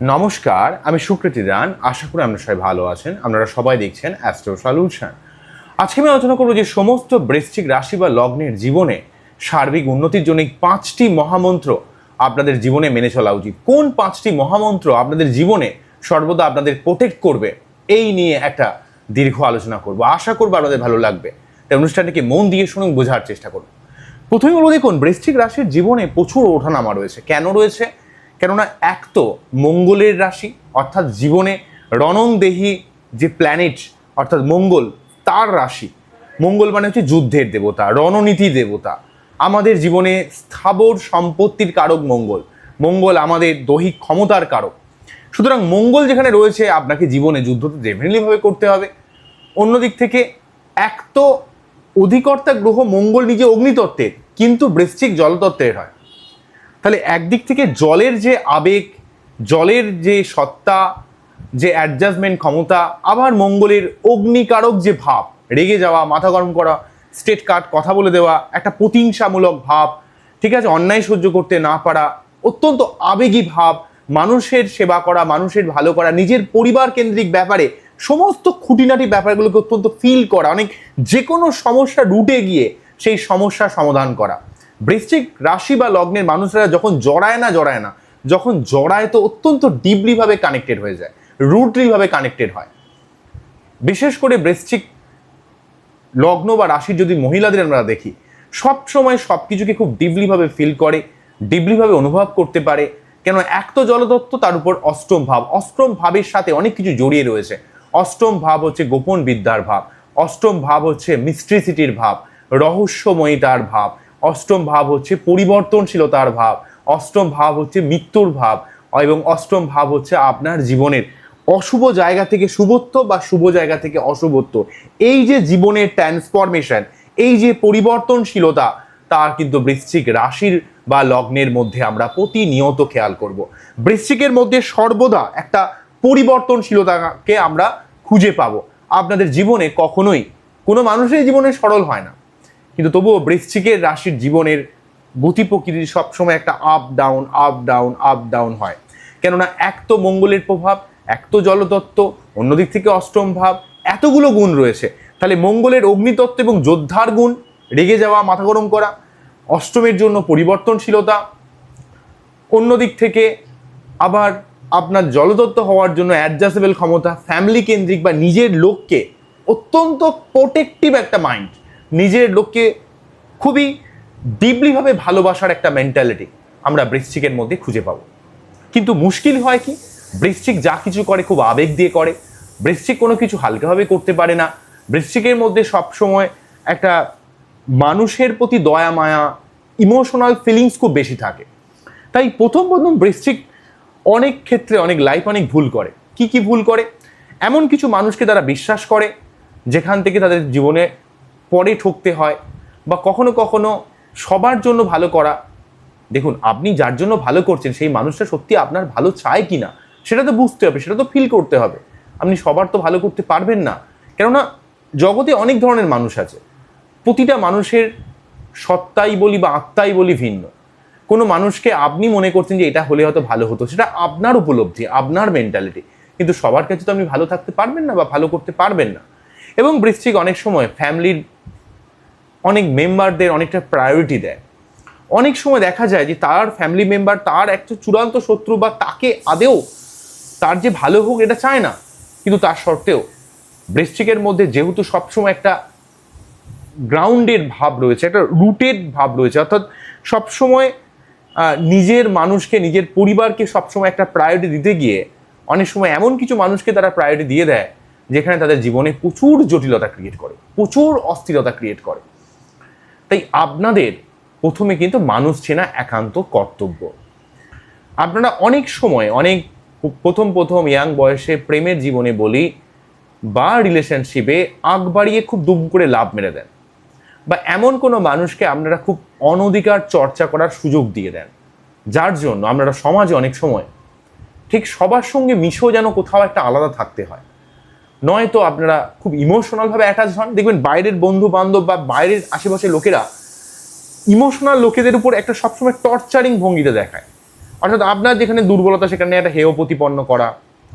নমস্কার, আমি সুকৃতি দান আশা করি আপনারা সবাই ভালো আছেন। আপনারা সবাই দেখছেন অ্যাস্ট্রো সলিউশন আজকে আমি আলোচনা করব যে সমস্ত বৃশ্চিক রাশি বা লগ্নের জীবনে সার্বিক উন্নতির জন্য এই পাঁচটি মহামন্ত্র আপনাদের জীবনে মেনে চলা উচিত। কোন পাঁচটি মহামন্ত্র আপনাদের জীবনে সর্বদা আপনাদের প্রোটেক্ট করবে? এই নিয়ে একটা দীর্ঘ আলোচনা করব। আশা করব আপনাদের ভালো লাগবে। তাই অনুষ্ঠানটিকে মন দিয়ে শুনুন, বোঝার চেষ্টা করুন। প্রথমে বলব, দেখুন, বৃশ্চিক রাশির জীবনে প্রচুর ওঠানামা রয়েছে। কেন রয়েছে? কেননা এক তো মঙ্গলের রাশি, অর্থাৎ জীবনে রণংদেহী যে প্ল্যানেট অর্থাৎ মঙ্গল, তার রাশি। মঙ্গল মানে হচ্ছে যুদ্ধের দেবতা, রণনীতি দেবতা। আমাদের জীবনে স্থাবর সম্পত্তির কারক মঙ্গল। মঙ্গল আমাদের দৈহিক ক্ষমতার কারক। সুতরাং মঙ্গল যেখানে রয়েছে, আপনাকে জীবনে যুদ্ধ তো ডেফিনেটলিভাবে করতে হবে। অন্যদিক থেকে এক তো অধিকর্তা গ্রহ মঙ্গল নিজে অগ্নিতত্ত্বের, কিন্তু বৃশ্চিক জলতত্ত্বের হয়। তাহলে একদিক থেকে জলের যে আবেগ, জলের যে সত্তা, যে অ্যাডজাস্টমেন্ট ক্ষমতা, আবার মঙ্গলের অগ্নিকারক যে ভাব, রেগে যাওয়া, মাথা গরম করা স্টেট কাট কথা বলে দেওয়া, একটা প্রতিহিংসামূলক ভাব, ঠিক আছে, অন্যায় সহ্য করতে না পারা, অত্যন্ত আবেগী ভাব, মানুষের সেবা করা, মানুষের ভালো করা, নিজের পরিবার কেন্দ্রিক ব্যাপারে সমস্ত খুঁটিনাটি ব্যাপারগুলোকে অত্যন্ত ফিল করা, অনেক যে কোনো সমস্যা রুটে গিয়ে সেই সমস্যার সমাধান করা। বৃশ্চিক রাশি বা লগ্নের মানুষরা যখন জড়ায় না জড়ায় না, যখন জড়ায় তো অত্যন্ত ডিপলিভাবে কানেক্টেড হয়ে যায় রুটলিভাবে কানেক্টেড হয়। বিশেষ করে বৃশ্চিক লগ্ন বা রাশির যদি মহিলাদের আমরা দেখি সব সময় সব কিছুকে খুব ডিপলিভাবে ফিল করে ডিপলিভাবে অনুভব করতে পারে। কেন এক তো জলদত্ত, তার উপর অষ্টম ভাব। অষ্টম ভাবের সাথে অনেক কিছু জড়িয়ে রয়েছে। অষ্টম ভাব হচ্ছে গোপন বিদ্যার ভাব। অষ্টম ভাব হচ্ছে মিস্ট্রিসিটির ভাব। রহস্যময়িতার ভাব। অষ্টম ভাব হচ্ছে পরিবর্তনশীলতার ভাব, অষ্টম ভাব হচ্ছে মৃত্যুর ভাব, এবং অষ্টম ভাব হচ্ছে আপনার জীবনের অশুভ জায়গা থেকে শুভত্ব বা শুভ জায়গা থেকে অশুভত্ব। এই যে জীবনের ট্রান্সফরমেশন এই যে পরিবর্তনশীলতা, তার কিন্তু বৃশ্চিক রাশির বা লগ্নের মধ্যে আমরা প্রতিনিয়ত খেয়াল করব। বৃশ্চিকের মধ্যে সর্বদা একটা পরিবর্তনশীলতাকে আমরা খুঁজে পাবো। আপনাদের জীবনে কখনোই, কোনো মানুষের জীবনে সরল হয় না। কিন্তু তবুও বৃশ্চিকের রাশির জীবনের গতি প্রকৃতি সবসময় একটা up down up down up down হয়। কেননা এক তো মঙ্গলের প্রভাব, এক তো জলতত্ত্ব, অন্যদিক থেকে অষ্টম ভাব, এতগুলো গুণ রয়েছে। তাহলে মঙ্গলের অগ্নিতত্ত্ব এবং যোদ্ধার গুণ, রেগে যাওয়া, মাথা গরম করা, অষ্টমের জন্য পরিবর্তনশীলতা, অন্যদিক থেকে আবার আপনার জলতত্ত্ব হওয়ার জন্য অ্যাডজাস্টেবল ক্ষমতা ফ্যামিলি কেন্দ্রিক বা নিজের লোককে অত্যন্ত প্রোটেক্টিভ একটা মাইন্ড নিজের লোককে খুবই ডিপলিভাবে ভালোবাসার একটা মেন্টালিটি আমরা বৃশ্চিকের মধ্যে খুঁজে পাবো। কিন্তু মুশকিল হয় কি? বৃশ্চিক যা কিছু করে খুব আবেগ দিয়ে করে। বৃশ্চিক কোনো কিছু হালকাভাবে করতে পারে না। বৃশ্চিকের মধ্যে সবসময় একটা মানুষের প্রতি দয়া, মায়া ইমোশনাল ফিলিংস খুব বেশি থাকে। তাই প্রথম প্রথম বৃশ্চিক অনেক ক্ষেত্রে অনেক লাইফ অনেক ভুল করে। কি কি ভুল করে? এমন কিছু মানুষকে তারা বিশ্বাস করে, যেখান থেকে তাদের জীবনে পরে ঠকতে হয় বা কখনো কখনো সবার জন্য ভালো করা। দেখুন, আপনি যার জন্য ভালো করছেন, সেই মানুষটা সত্যি আপনার ভালো চায় কি না সেটা তো বুঝতে হবে, সেটা তো ফিল করতে হবে। আপনি সবার তো ভালো করতে পারবেন না। কেননা, জগতে অনেক ধরনের মানুষ আছে। প্রতিটা মানুষের সত্তাই বলি বা আত্মাই বলি ভিন্ন। কোনো মানুষকে আপনি মনে করছেন যে এটা হলে হয়তো ভালো হতো, সেটা আপনার উপলব্ধি, আপনার মেন্টালিটি কিন্তু সবার কাছে তো আপনি ভালো থাকতে পারবেন না বা ভালো করতে পারবেন না। এবং বৃশ্চিক অনেক সময় ফ্যামিলির অনেক মেম্বারদের অনেকটা প্রায়োরিটি দেয়। অনেক সময় দেখা যায় যে তার ফ্যামিলি মেম্বার তার একটা চূড়ান্ত শত্রু বা তাকে আদেও তার যে ভালো হোক এটা চায় না, কিন্তু তার সত্ত্বেও বৃশ্চিকের মধ্যে যেহেতু সবসময় একটা গ্রাউন্ডেড ভাব রয়েছে, একটা রুটেড ভাব রয়েছে, অর্থাৎ সবসময় নিজের মানুষকে, নিজের পরিবারকে সবসময় একটা প্রায়োরিটি দিতে গিয়ে অনেক সময় এমন কিছু মানুষকে তারা প্রায়োরিটি দিয়ে দেয়, যেখানে তাদের জীবনে প্রচুর জটিলতা ক্রিয়েট করে, প্রচুর অস্থিরতা ক্রিয়েট করে। তাই আপনাদের প্রথমে কিন্তু মানুষ চেনা একান্ত কর্তব্য। আপনারা অনেক সময়, অনেক প্রথম প্রথম ইয়াং বয়সে প্রেমের জীবনে বলি বা রিলেশনশিপে আগ বাড়িয়ে খুব দুম করে লাভ মেরে দেন বা এমন কোনো মানুষকে আপনারা খুব অনধিকার চর্চা করার সুযোগ দিয়ে দেন। যার জন্য আপনারা সমাজে অনেক সময় ঠিক সবার সঙ্গে মিশেও যেন কোথাও একটা আলাদা থাকতে হয়। নয়তো আপনারা খুব ইমোশনালভাবে অ্যাটাচ হন। দেখবেন বাইরের বন্ধু বান্ধব বা বাইরের আশেপাশের লোকেরা ইমোশনাল লোকেদের উপর একটা সবসময় টর্চারিং ভঙ্গিতে দেখায়। অর্থাৎ আপনার যেখানে দুর্বলতা, সেখানে একটা হেয় প্রতিপন্ন করা।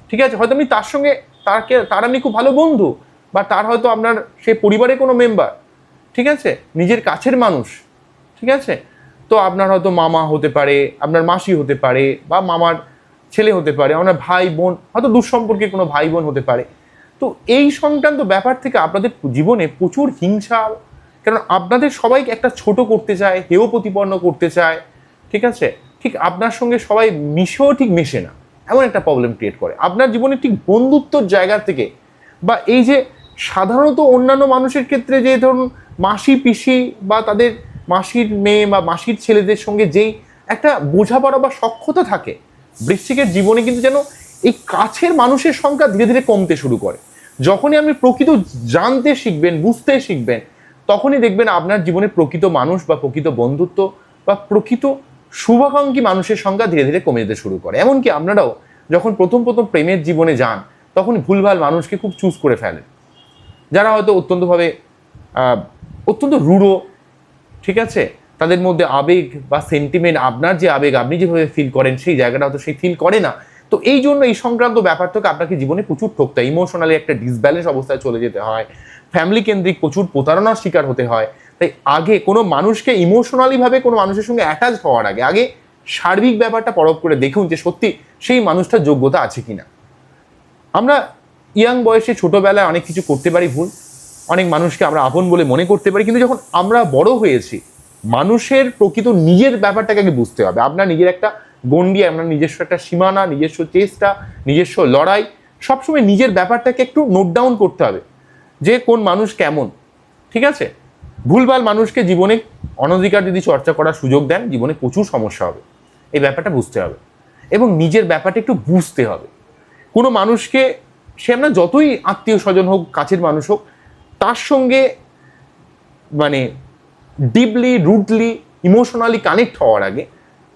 ঠিক আছে? হয়তো আপনি তার সঙ্গে তাকে তার আপনি খুব ভালো বন্ধু, বা তার হয়তো আপনার সে পরিবারের কোনো মেম্বার ঠিক আছে? নিজের কাছের মানুষ। ঠিক আছে? তো আপনার হয়তো মামা হতে পারে, আপনার মাসি হতে পারে, বা মামার ছেলে হতে পারে, আপনার ভাই বোন, হয়তো দুঃসম্পর্কে কোনো ভাই বোন হতে পারে। তো এই সংক্রান্ত ব্যাপার থেকে আপনাদের জীবনে প্রচুর হিংসা কারণ আপনাদের সবাইকে একটা ছোট করতে চায়, হেয় প্রতিপন্ন করতে চায়, ঠিক আছে? ঠিক আপনার সঙ্গে সবাই মিশেও ঠিক মেশে না, এমন একটা প্রবলেম ক্রিয়েট করে। আপনার জীবনে ঠিক বন্ধুত্বর জায়গা থেকে বা এই যে সাধারণত অন্যান্য মানুষের ক্ষেত্রে যে ধরুন মাসি, পিসি বা তাদের মাসির মেয়ে বা মাসির ছেলেদের সঙ্গে যেই একটা বোঝাপড়া বা সক্ষতা থাকে, বৃশ্চিকের জীবনে কিন্তু যেন এই কাছের মানুষের সংখ্যা ধীরে ধীরে কমতে শুরু করে। যখনই আপনি প্রকৃত জানতে শিখবেন, বুঝতে শিখবেন, তখনই দেখবেন আপনার জীবনে প্রকৃত মানুষ বা প্রকৃত বন্ধুত্ব বা প্রকৃত শুভাকাঙ্ক্ষী মানুষের সংখ্যা ধীরে ধীরে কমে যেতে শুরু করে। এমনকি আপনারাও যখন প্রথম প্রথম প্রেমের জীবনে যান, তখন ভুলভাল মানুষকে খুব চুজ করে ফেলেন। যারা হয়তো অত্যন্তভাবে অত্যন্ত রূঢ়, ঠিক আছে? তাদের মধ্যে আবেগ বা সেন্টিমেন্ট আপনার যে আবেগ, আপনি যেভাবে ফিল করেন, সেই জায়গাটা হয়তো সেই ফিল করে না। তো এই জন্য এই সংক্রান্ত ব্যাপারটাকে আপনাকে জীবনে প্রচুর ঠকতে ইমোশনালি একটা ডিসব্যালেন্স অবস্থায় চলে যেতে হয়। ফ্যামিলি কেন্দ্রিক প্রচুর প্রতারণার শিকার হতে হয়। তাই আগে কোনো মানুষকে ইমোশনালিভাবে কোনো মানুষের সঙ্গে অ্যাটাচ হওয়ার আগে আগে সার্বিক ব্যাপারটা পরখ করে দেখুন যে সত্যি সেই মানুষটার যোগ্যতা আছে কিনা। আমরা ইয়াং বয়সে ছোটোবেলায় অনেক কিছু করতে পারি ভুল। অনেক মানুষকে আমরা আপন বলে মনে করতে পারি। কিন্তু যখন আমরা বড় হয়েছি, মানুষের প্রকৃত নিজের ব্যাপারটাকে আগে বুঝতে হবে। আপনার নিজের একটা গণ্ডি আপনার নিজস্ব একটা সীমানা, নিজস্ব চেষ্টা, নিজস্ব লড়াই, সবসময় নিজের ব্যাপারটাকে একটু নোট ডাউন করতে হবে যে কোন মানুষ কেমন, ঠিক আছে? ভুলভাল মানুষকে জীবনে অনধিকার যদি চর্চা করার সুযোগ দেন, জীবনে প্রচুর সমস্যা হবে, এই ব্যাপারটা বুঝতে হবে এবং নিজের ব্যাপারটা একটু বুঝতে হবে। কোনো মানুষকে, সে আপনার যতই আত্মীয় স্বজন হোক, কাছের মানুষ হোক, তার সঙ্গে মানে ডিপলি রুটলি ইমোশনালি কানেক্ট হওয়ার আগে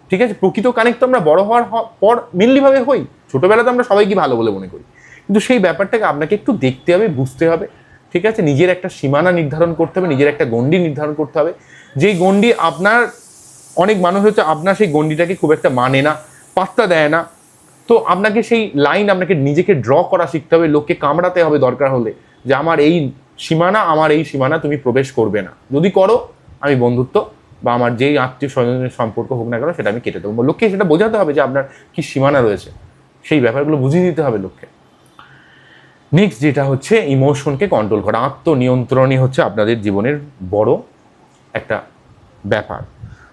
ঠিক আছে? প্রকৃত কানেক্ট তো আমরা বড় হওয়ার পর মেনলিভাবে হই। ছোটোবেলাতে আমরা সবাইকে ভালো বলে মনে করি। কিন্তু সেই ব্যাপারটাকে আপনাকে একটু দেখতে হবে, বুঝতে হবে, ঠিক আছে? নিজের একটা সীমানা নির্ধারণ করতে হবে, নিজের একটা গণ্ডি নির্ধারণ করতে হবে। যেই গণ্ডি আপনার, অনেক মানুষ হচ্ছে আপনার সেই গণ্ডিটাকে খুব একটা মানে না, পাত্তা দেয় না। তো আপনাকে সেই লাইন আপনাকে নিজেকে ড্র করা শিখতে হবে, লোককে কামড়াতে হবে দরকার হলে যে আমার এই সীমানা, আমার এই সীমানা তুমি প্রবেশ করবে না। যদি করো, আমি বন্ধুত্ব বা আমার যেই আত্মীয় স্বজনের সম্পর্ক হোক না কেন, সেটা আমি কেটে দেবো। লোককে সেটা বোঝাতে হবে যে আপনার কি সীমানা রয়েছে। সেই ব্যাপারগুলো বুঝিয়ে দিতে হবে লোককে। নেক্সট যেটা হচ্ছে ইমোশনকে কন্ট্রোল করা। আত্মনিয়ন্ত্রণই হচ্ছে আপনাদের জীবনের বড় একটা ব্যাপার।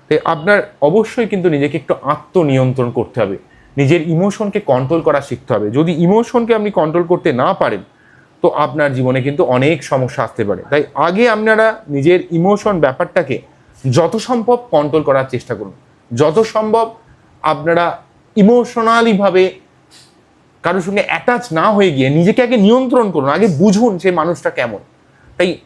তো আপনার অবশ্যই কিন্তু নিজেকে একটু আত্মনিয়ন্ত্রণ করতে হবে। নিজের ইমোশনকে কন্ট্রোল করা শিখতে হবে। যদি ইমোশনকে আপনি কন্ট্রোল করতে না পারেন, তো আপনার জীবনে কিন্তু অনেক সমস্যা আসতে পারে। তাই আগে আপনারা নিজের ইমোশন ব্যাপারটাকে যত সম্ভব কন্ট্রোল করার চেষ্টা করুন। যত সম্ভব আপনারা ইমোশনালিভাবে কারোর সঙ্গে অ্যাটাচ না হয়ে গিয়ে নিজেকে আগে নিয়ন্ত্রণ করুন, আগে বুঝুন সেই মানুষটা কেমন। তাই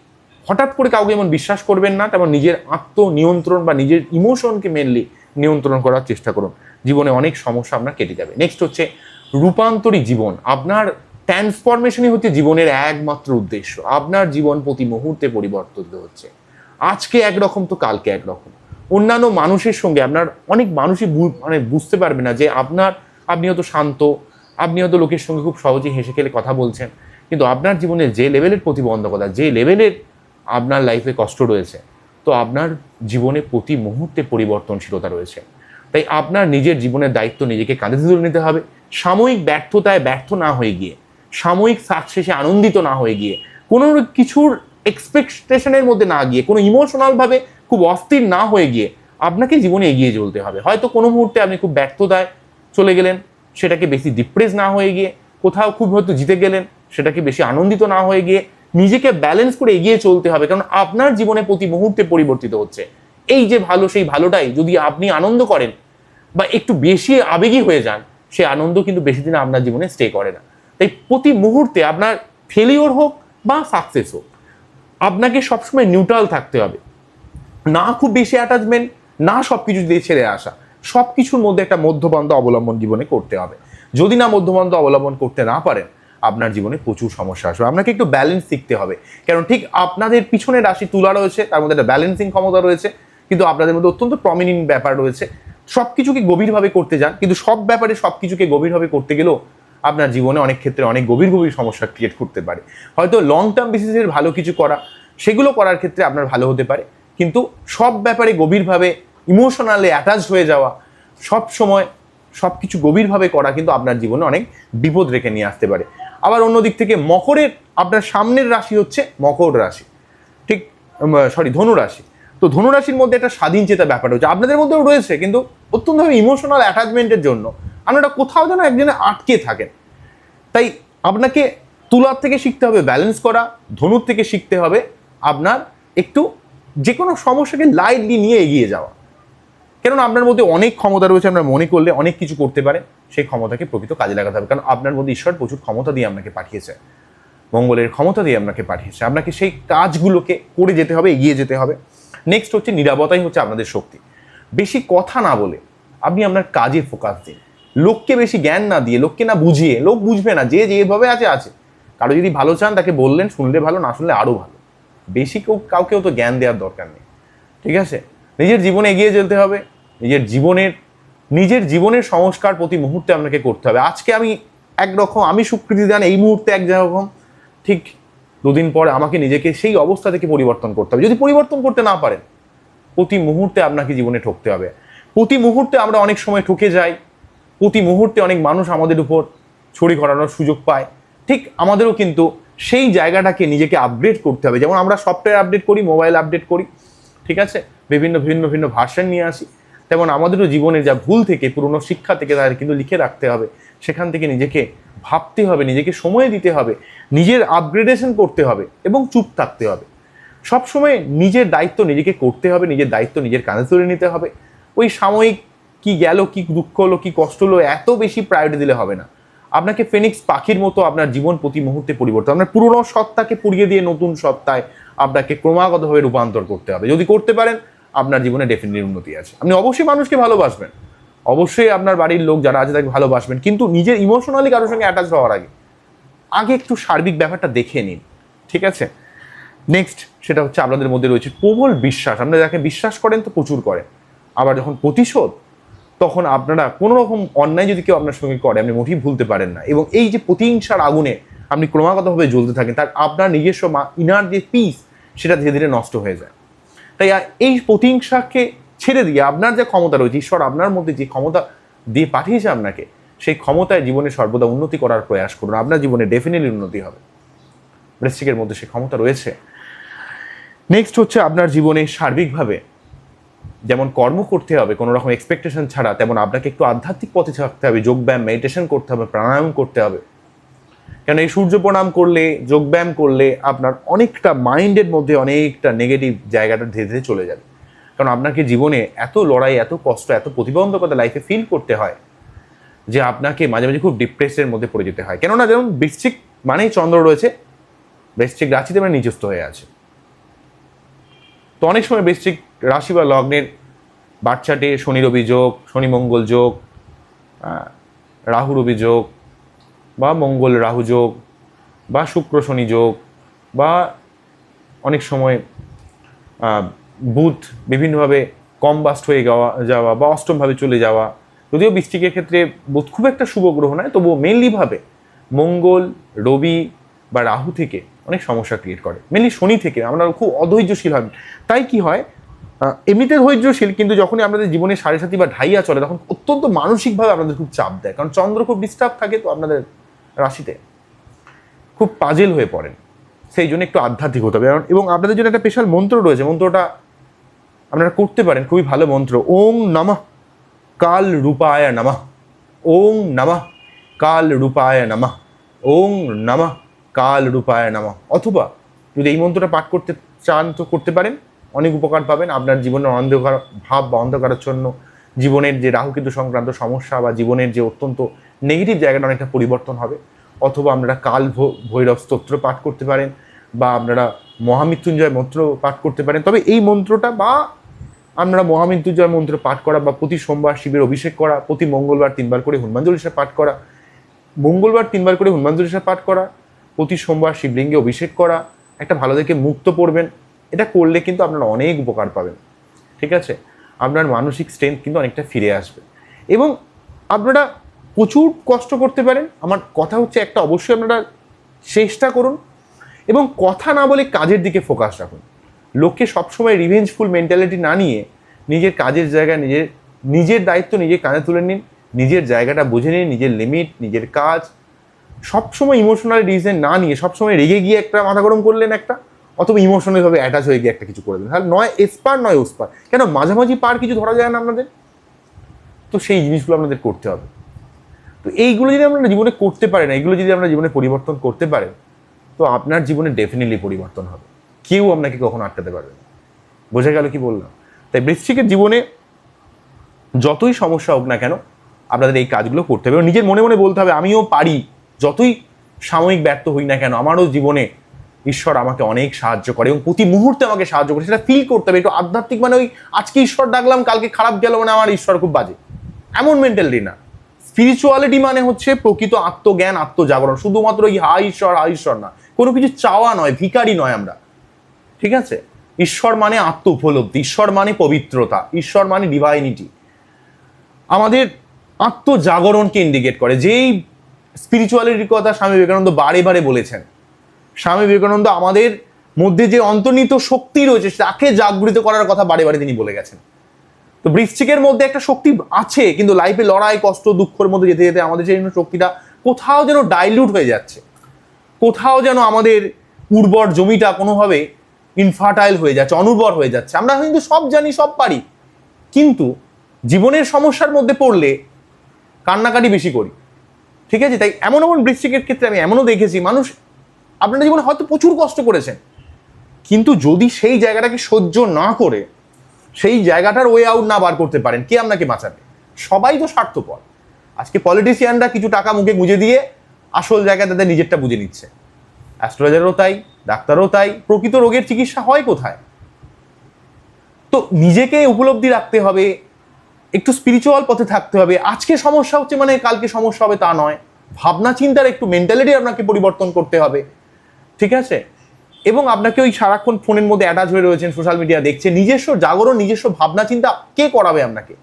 হঠাৎ করে কাউকে এমন বিশ্বাস করবেন না তেমন নিজের আত্মনিয়ন্ত্রণ বা নিজের ইমোশনকে মেনলি নিয়ন্ত্রণ করার চেষ্টা করুন। জীবনে অনেক সমস্যা আপনার কেটে যাবে। নেক্সট হচ্ছে রূপান্তরী জীবন। আপনার ট্রান্সফরমেশনই হচ্ছে জীবনের একমাত্র উদ্দেশ্য। আপনার জীবন প্রতি মুহূর্তে পরিবর্তিত হচ্ছে। আজকে একরকম তো কালকে একরকম। অন্যান্য মানুষের সঙ্গে আপনার অনেক মানুষই মানে বুঝতে পারবে না যে আপনার আপনি হয়তো শান্ত আপনি হয়তো লোকের সঙ্গে খুব সহজেই হেসে খেলে কথা বলছেন। কিন্তু আপনার জীবনে যে লেভেলের প্রতিবন্ধকতা, যে লেভেলের আপনার লাইফে কষ্ট রয়েছে, তো আপনার জীবনে প্রতি মুহূর্তে পরিবর্তনশীলতা রয়েছে। তাই আপনার নিজের জীবনের দায়িত্ব নিজেকে কাঁধে তুলে নিতে হবে। সাময়িক ব্যর্থতায় ব্যর্থ না হয়ে গিয়ে, সাময়িক সাকসেসে আনন্দিত না হয়ে গিয়ে, কোনো কিছুর এক্সপেকটেশনের মধ্যে না গিয়ে, কোনো ইমোশনালভাবে খুব অস্থির না হয়ে গিয়ে আপনাকে জীবনে এগিয়ে চলতে হবে। হয়তো কোনো মুহূর্তে আপনি খুব ব্যর্থতায় চলে গেলেন, সেটাকে বেশি ডিপ্রেস না হয়ে গিয়ে, কোথাও খুব হয়তো জিতে গেলেন, সেটাকে বেশি আনন্দিত না হয়ে গিয়ে নিজেকে ব্যালেন্স করে এগিয়ে চলতে হবে, কারণ আপনার জীবনে প্রতি মুহূর্তে পরিবর্তিত হচ্ছে। এই যে ভালো, সেই ভালোটাই যদি আপনি আনন্দ করেন বা একটু বেশি আবেগী হয়ে যান, সে আনন্দ কিন্তু বেশি দিন আপনার জীবনে স্টে করে না। তাই প্রতি মুহূর্তে আপনার ফেলিওর হোক বা সাকসেস হোক আপনাকে সবসময় নিউট্রাল থাকতে হবে। না খুব বেশি অ্যাটাচমেন্ট না সব কিছু দিয়ে ছেড়ে আসা সব কিছুর মধ্যে একটা মধ্যবন্ধ অবলম্বন জীবনে করতে হবে। যদি না মধ্যবন্ধ অবলম্বন করতে না পারেন, আপনার জীবনে প্রচুর সমস্যা আসবে। আপনাকে একটু ব্যালেন্স শিখতে হবে। কারণ ঠিক আপনাদের পিছনে রাশি তুলা রয়েছে, তার মধ্যে একটা ব্যালেন্সিং ক্ষমতা রয়েছে, কিন্তু আপনাদের মধ্যে অত্যন্ত প্রমিনেন্ট ব্যাপার রয়েছে। সব কিছুকে গভীরভাবে করতে যান, কিন্তু সব ব্যাপারে সব কিছুকে গভীরভাবে করতে গেলেও আপনার জীবনে অনেক ক্ষেত্রে অনেক গভীর গভীর সমস্যা ক্রিয়েট করতে পারে। হয়তো লং টার্ম বেসিসের ভালো কিছু করা, সেগুলো করার ক্ষেত্রে আপনার ভালো হতে পারে। কিন্তু সব ব্যাপারে গভীরভাবে ইমোশনালি অ্যাটাচড হয়ে যাওয়া, সব সময় সব কিছু গভীরভাবে করা কিন্তু আপনার জীবনে অনেক বিপদ রেখে নিয়ে আসতে পারে। আবার অন্য দিক থেকে মকরের, আপনার সামনের রাশি হচ্ছে মকর রাশি। ঠিক সরি ধনু রাশি তো ধনু রাশির মধ্যে একটা স্বাধীন চেতা ব্যাপার হচ্ছে আপনাদের মধ্যেও রয়েছে, কিন্তু অত্যন্তভাবে ইমোশনাল অ্যাটাচমেন্টের জন্য। আপনারা কোথাও যেন একজনে আটকে থাকেন তাই আপনাকে তুলার থেকে শিখতে হবে ব্যালেন্স করা, ধনুর থেকে শিখতে হবে আপনার একটু যে কোনো সমস্যাকে লাইটলি নিয়ে এগিয়ে যাওয়া। কেননা আপনার মধ্যে অনেক ক্ষমতা রয়েছে, আপনার মনে করলে অনেক কিছু করতে পারে, সেই ক্ষমতাকে প্রকৃত কাজে লাগাতে হবে। কারণ আপনার মধ্যে ঈশ্বর প্রচুর ক্ষমতা দিয়ে আপনাকে পাঠিয়েছে, মঙ্গলের ক্ষমতা দিয়ে আপনাকে পাঠিয়েছে। আপনাকে সেই কাজগুলোকে করে যেতে হবে, এগিয়ে যেতে হবে। নেক্সট হচ্ছে নিরাপত্তাই হচ্ছে আপনাদের শক্তি। বেশি কথা না বলে আপনি আপনার কাজে ফোকাস দিন। লোককে বেশি জ্ঞান না দিয়ে, লোককে না বুঝিয়ে, লোক বুঝবে না, যে যেভাবে আছে আছে। কারও যদি ভালো চান, তাকে বললেন, শুনলে ভালো, না শুনলে আরও ভালো। বেশি কেউ, কাউকেও তো জ্ঞান দেওয়ার দরকার নেই। ঠিক আছে? নিজের জীবনে এগিয়ে যেতে হবে। নিজের জীবনের নিজের জীবনের সংস্কার প্রতি মুহূর্তে আপনাকে করতে হবে। আজকে আমি একরকম, আমি স্বীকৃতি দেন এই মুহূর্তে এক রকম ঠিক দুদিন পরে আমাকে নিজেকে সেই অবস্থা থেকে পরিবর্তন করতে হবে। যদি পরিবর্তন করতে না পারেন, প্রতি মুহূর্তে আপনাকে জীবনে ঠকতে হবে। প্রতি মুহূর্তে আমরা অনেক সময় ঠকে যাই। প্রতি মুহূর্তে অনেক মানুষ আমাদের উপর ছড়ি ঘোরানোর সুযোগ পায়। ঠিক আমাদেরও কিন্তু সেই জায়গাটাকে নিজেকে আপগ্রেড করতে হবে। যেমন আমরা সফটওয়্যার আপডেট করি মোবাইল আপডেট করি, ঠিক আছে? বিভিন্ন, ভিন্ন ভিন্ন ভার্সন নিয়ে আসি। তেমন আমাদেরও জীবনে যা ভুল থেকে, পুরনো শিক্ষা থেকে তাদের কিন্তু লিখে রাখতে হবে। সেখান থেকে নিজেকে ভাবতে হবে, নিজেকে সময় দিতে হবে, নিজের আপগ্রেডেশন করতে হবে এবং চুপ থাকতে হবে। সবসময় নিজের দায়িত্ব নিজেকে করতে হবে, নিজের দায়িত্ব নিজের কাঁধে তুলে নিতে হবে। ওই সাময়িক কি গেল, কি দুঃখ হলো, কি কষ্ট হলো, এত বেশি প্রায়োরিটি দিলে হবে না। আপনাকে ফেনিক্স পাখির মতো আপনার জীবন প্রতি মুহূর্তে পরিবর্তন, আপনার পুরনো সত্তাকে পুড়িয়ে দিয়ে নতুন সত্তায় আপনাকে ক্রমাগতভাবে রূপান্তর করতে হবে। যদি করতে পারেন, আপনার জীবনে ডেফিনেটলি উন্নতি আছে। আপনি অবশ্যই মানুষকে ভালোবাসবেন। অবশ্যই আপনার বাড়ির লোক যারা আছে তাকে ভালোবাসবেন, কিন্তু নিজের ইমোশনালি কারোর সঙ্গে অ্যাটাচ হওয়ার আগে আগে একটু সার্বিক ব্যাপারটা দেখে নিন, ঠিক আছে? নেক্সট সেটা হচ্ছে আপনাদের মধ্যে রয়েছে প্রবল বিশ্বাস। আপনারা যাকে বিশ্বাস করেন তো প্রচুর করেন। আবার যখন প্রতিশোধ তখন আপনারা কোনো রকম অন্যায় যদি কেউ আপনার সঙ্গে করে, আপনি মোটেই ভুলতে পারেন না। এবং এই যে প্রতিহিংসার আগুনে আপনি ক্রমাগতভাবে জ্বলতে থাকেন, তার আপনার নিজস্ব মা ইনার যে পিস সেটা ধীরে ধীরে নষ্ট হয়ে যায়। তাই এই প্রতিহিংসাকে ছেড়ে দিয়ে আপনার যে ক্ষমতা রয়েছে, ঈশ্বর আপনার মধ্যে যে ক্ষমতা দিয়ে পাঠিয়েছে আপনাকে, সেই ক্ষমতায় জীবনে সর্বদা উন্নতি করার প্রয়াস করুন। আপনার জীবনে ডেফিনেটলি উন্নতি হবে। বৃশ্চিকের মধ্যে সেই ক্ষমতা রয়েছে। নেক্সট হচ্ছে আপনার জীবনে সার্বিকভাবে যেমন কর্ম করতে হবে, কোনো রকম এক্সপেকটেশন ছাড়া, তেমন আপনাকে একটু আধ্যাত্মিক পথে থাকতে হবে যোগব্যায়াম মেডিটেশন করতে হবে, প্রাণায়াম করতে হবে। কেন এই সূর্য প্রণাম করলে যোগব্যায়াম করলে আপনার অনেকটা মাইন্ডের মধ্যে অনেকটা নেগেটিভ জায়গাটা ধীরে ধীরে চলে যাবে। কারণ আপনাকে জীবনে এত লড়াই, এত কষ্ট, এত প্রতিবন্ধকতা লাইফে ফিল করতে হয় যে আপনাকে মাঝে মাঝে খুব ডিপ্রেসের মধ্যে পড়ে যেতে হয়। কেননা যেমন বৃশ্চিক মানেই চন্দ্র রয়েছে, বৃশ্চিক রাশিতে মানে নিজস্ব হয়ে আছে। তো অনেক সময় বৃশ্চিক রাশি বা লগ্নের বাচ্চাটে শনির অভিযোগ, শনি মঙ্গল যোগ রাহুর অভিযোগ, বা মঙ্গল রাহু যোগ, বা শুক্র শনি যোগ, বা অনেক সময় বুধ বিভিন্নভাবে কম বাস্ট হয়ে যাওয়া যাওয়া বা অষ্টমভাবে চলে যাওয়া, যদিও বৃষ্টিকের ক্ষেত্রে বুধ খুব একটা শুভ গ্রহ নয়, তবুও মেনলিভাবে মঙ্গল, রবি বা রাহু থেকে অনেক সমস্যা ক্রিয়েট করে। মেনলি শনি থেকে, আমরা খুব অধৈর্যশীল হয় তাই কি হয়? এমনিতে ধৈর্যশীল, কিন্তু যখনই আপনাদের জীবনে সাড়ে সাথী বা ঢাইয়া চলে, তখন অত্যন্ত মানসিকভাবে আপনাদের খুব চাপ দেয়। কারণ চন্দ্র খুব ডিস্টার্ব থাকে তো আপনাদের রাশিতে। খুব পাজেল হয়ে পড়েন। সেই জন্য একটু আধ্যাত্মিক হতে হবে। কারণ এবং আপনাদের জন্য একটা স্পেশাল মন্ত্র রয়েছে। মন্ত্রটা আপনারা করতে পারেন। খুবই ভালো মন্ত্র। ওং নমঃ কাল রূপায় নমঃ। ওং নমঃ কাল রূপায় নমঃ। ওং নমঃ কাল রূপায় নমঃ। অথবা যদি এই মন্ত্রটা পাঠ করতে চান তো করতে পারেন। অনেক উপকার পাবেন আপনার জীবনের অন্ধকার ভাব বা অন্ধকারাচ্ছন্ন জীবনের যে রাহু কিন্তু সংক্রান্ত সমস্যা বা জীবনের যে অত্যন্ত নেগেটিভ জায়গাটা অনেকটা পরিবর্তন হবে। অথবা আপনারা কাল ভৈরব স্তোত্র পাঠ করতে পারেন বা আপনারা মহামৃত্যুঞ্জয় মন্ত্র পাঠ করতে পারেন। তবে এই মন্ত্রটা বা আমরা মহামৃত্যুঞ্জয় মন্ত্র পাঠ করা বা প্রতি সোমবার শিবের অভিষেক করা, প্রতি মঙ্গলবার তিনবার করে হনুমান চল্লিশা পাঠ করা, মঙ্গলবার তিনবার করে হনুমান চল্লিশা পাঠ করা, প্রতি সোমবার শিবলিঙ্গে অভিষেক করা, একটা ভালো দেখে মুক্ত পড়বেন। এটা করলে কিন্তু আপনারা অনেক উপকার পাবেন। ঠিক আছে? আপনার মানসিক স্ট্রেংথ কিন্তু অনেকটা ফিরে আসবে। এবং আপনারা প্রচুর কষ্ট করতে পারেন। আমার কথা হচ্ছে একটা অবশ্যই আপনারা চেষ্টা করুন এবং কথা না বলে কাজের দিকে ফোকাস রাখুন। লোককে সবসময় রিভেঞ্জফুল মেন্টালিটি না নিয়ে নিজের কাজের জায়গা নিজের নিজের দায়িত্ব নিজের কাঁধে তুলে নিন, নিজের জায়গাটা বুঝে নিন, নিজের লিমিট নিজের কাজ। সবসময় ইমোশনাল রিজন না নিয়ে সবসময় রেগে গিয়ে একটা মাথা গরম করলেন একটা। অথবা ইমোশনালভাবে অ্যাটাচ হয়ে গিয়ে একটা কিছু করে দেন। তাহলে নয় এসপার নয় ওসপার কেন মাঝামাঝি পার কিছু ধরা যায় না আপনাদের? তো সেই জিনিসগুলো আপনাদের করতে হবে। তো এইগুলো যদি আপনারা জীবনে করতে পারেন, এইগুলো যদি আপনারা জীবনে পরিবর্তন করতে পারেন, তো আপনার জীবনে ডেফিনেটলি পরিবর্তন হবে। কেউ আপনাকে কখনো আটকাতে পারবে না। বোঝা গেল কি বললাম? তাই বৃশ্চিকের জীবনে যতই সমস্যা হোক না কেন, আপনাদের এই কাজগুলো করতে হবে। নিজের মনে মনে বলতে হবে, আমিও পারি। যতই সাময়িক ব্যর্থ হই না কেন, আমারও জীবনে ঈশ্বর আমাকে অনেক সাহায্য করে এবং প্রতি মুহূর্তে আমাকে সাহায্য করে। সেটা ফিল করতে হবে। একটু আধ্যাত্মিক মানে ওই, আজকে ঈশ্বর ডাকলাম, কালকে খারাপ গেল মানে আমার ঈশ্বর খুব বাজে। এমন মেন্টালিটি না। স্পিরিচুয়ালিটি মানে হচ্ছে প্রকৃত আত্মজ্ঞান, আত্মজাগরণ। শুধুমাত্র এই হা ঈশ্বর হা ঈশ্বর না। কোনো কিছু চাওয়া নয়, ভিখারি নয় আমরা। ঠিক আছে? ঈশ্বর মানে আত্ম উপলব্ধি, ঈশ্বর মানে পবিত্রতা, ঈশ্বর মানে ডিভাইনিটি আমাদের আত্মজাগরণকে ইন্ডিকেট করে। যেই স্পিরিচুয়ালিটির কথা স্বামী বিবেকানন্দ বারে বারে বলেছেন স্বামী বিবেকানন্দ আমাদের মধ্যে যে অন্তর্নিহিত শক্তি রয়েছে, তাকে জাগৃত করার কথা বারে বারে তিনি বলে গেছেন। তো বৃশ্চিকের মধ্যে একটা শক্তি আছে, কিন্তু লাইফে লড়াই, কষ্ট, দুঃখের মধ্যে যেতে যেতে আমাদের সেই শক্তিটা কোথাও যেন ডাইলিউট হয়ে যাচ্ছে। কোথাও যেন আমাদের উর্বর জমিটা কোনোভাবে ইনফার্টাইল হয়ে যাচ্ছে, অনুর্বর হয়ে যাচ্ছে। আমরা কিন্তু সব জানি, সব পারি। কিন্তু জীবনের সমস্যার মধ্যে পড়লে কান্নাকাটি বেশি করি। ঠিক আছে? তাই এমন এমন বৃশ্চিকের ক্ষেত্রে আমি এমনও দেখেছি, মানুষ আপনার জীবনে হয়তো প্রচুর কষ্ট করেছেন। কিন্তু যদি সেই জায়গাটাকে সহ্য না করে, সেই জায়গাটার ওয়ে আউট না বার করতে পারেন, কে আপনাকে বাঁচাবে? সবাই তো স্বার্থপর। আজকে পলিটিশিয়ানরা কিছু টাকা মুখে গুঁজে দিয়ে আসল জায়গায় তাদের নিজেরটা বুঝে নিচ্ছে। অ্যাস্ট্রোলজারও তাই, ডাক্তারও তাই, প্রকৃত রোগের চিকিৎসা হয় কোথায়? তো নিজেকে উপলব্ধি রাখতে হবে, একটু স্পিরিচুয়াল পথে থাকতে হবে। আজকে সমস্যা হচ্ছে মানে কালকে সমস্যা হবে তা নয়। ভাবনা চিন্তার একটু মেন্টালিটি আপনাকে পরিবর্তন করতে হবে। ঠিক আছে? এবং আপনাকে ওই সারাক্ষণ ফোনের মধ্যে অ্যাটাচ হয়ে রয়েছেন সোশ্যাল মিডিয়া দেখছে, নিজস্ব জাগরণ, নিজস্ব ভাবনা চিন্তা কে করাবে আপনাকে?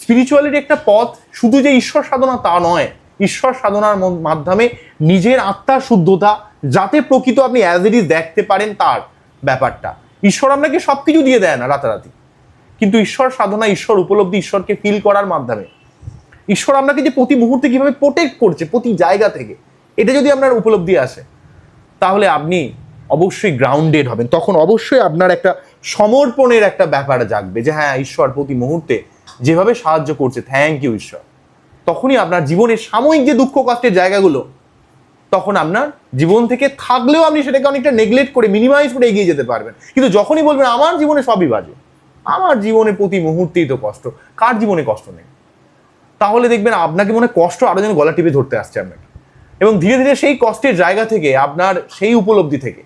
স্পিরিচুয়ালিটি একটা পথ, শুধু যে ঈশ্বর সাধনা তা নয়, ঈশ্বর সাধনার মাধ্যমে নিজের আত্মার শুদ্ধতা, যাতে প্রকৃত আপনি অ্যাজ ইট ইজ দেখতে পারেন তার ব্যাপারটা। ঈশ্বর আপনাকে সব কিছু দিয়ে দেয় না রাতারাতি। কিন্তু ঈশ্বর সাধনা, ঈশ্বর উপলব্ধি, ঈশ্বরকে ফিল করার মাধ্যমে। ঈশ্বর আপনাকে যে প্রতি মুহূর্তে কীভাবে প্রোটেক্ট করছে, প্রতি জায়গা থেকে, এটা যদি আপনার উপলব্ধি আসে তাহলে আপনি অবশ্যই গ্রাউন্ডেড হবেন। তখন অবশ্যই আপনার একটা সমর্পণের একটা ব্যাপার জাগবে যে হ্যাঁ ঈশ্বর প্রতি মুহূর্তে যেভাবে সাহায্য করছে থ্যাংক ইউ ঈশ্বর। তখনই আপনার জীবনের সাময়িক যে দুঃখ কষ্টের জায়গাগুলো, তখন আপনার জীবন থেকে থাকলেও আপনি সেটাকে অনেকটা নেগলেক্ট করে মিনিমাইজ করে এগিয়ে যেতে পারবেন। কিন্তু যখনই বলবেন, আমার জীবনে সবই বাজে, আমার জীবনে প্রতি মুহূর্তেই তো কষ্ট, কার জীবনে কষ্ট নেই? তাহলে দেখবেন আপনাকে মনে কষ্ট আরও যেন গলা টিপে ধরতে আসছে আপনাকে। এবং ধীরে ধীরে সেই কষ্টের জায়গা থেকে, আপনার সেই উপলব্ধি থেকে,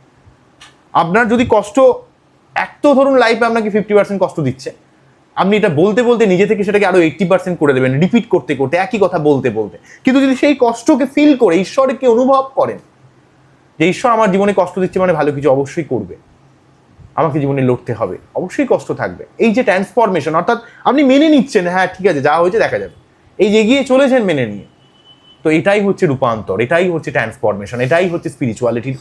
আপনার যদি কষ্ট এক তো ধরুন লাইফে আপনাকে ফিফটি পার্সেন্ট কষ্ট দিচ্ছে, আপনি এটা বলতে বলতে নিজে থেকে সেটাকে আরও এইট্টি পার্সেন্ট করে দেবেন রিপিট করতে করতে, একই কথা বলতে বলতে। কিন্তু যদি সেই কষ্টকে ফিল করে, ঈশ্বরকে অনুভব করেন, যে ঈশ্বর আমার জীবনে কষ্ট দিচ্ছে মানে ভালো কিছু অবশ্যই করবে, আমাকে জীবনে লড়তে হবে, অবশ্যই কষ্ট থাকবে। এই যে ট্রান্সফরমেশন অর্থাৎ আপনি মেনে নিচ্ছেন হ্যাঁ ঠিক আছে, যা হয়েছে দেখা যাবে। এই যে এগিয়ে চলেছেন মেনে নিয়ে তো এটাই হচ্ছে রূপান্তর এটাই হচ্ছে ট্রান্সফরমেশন এটাই হচ্ছে স্পিরিচুয়ালিটির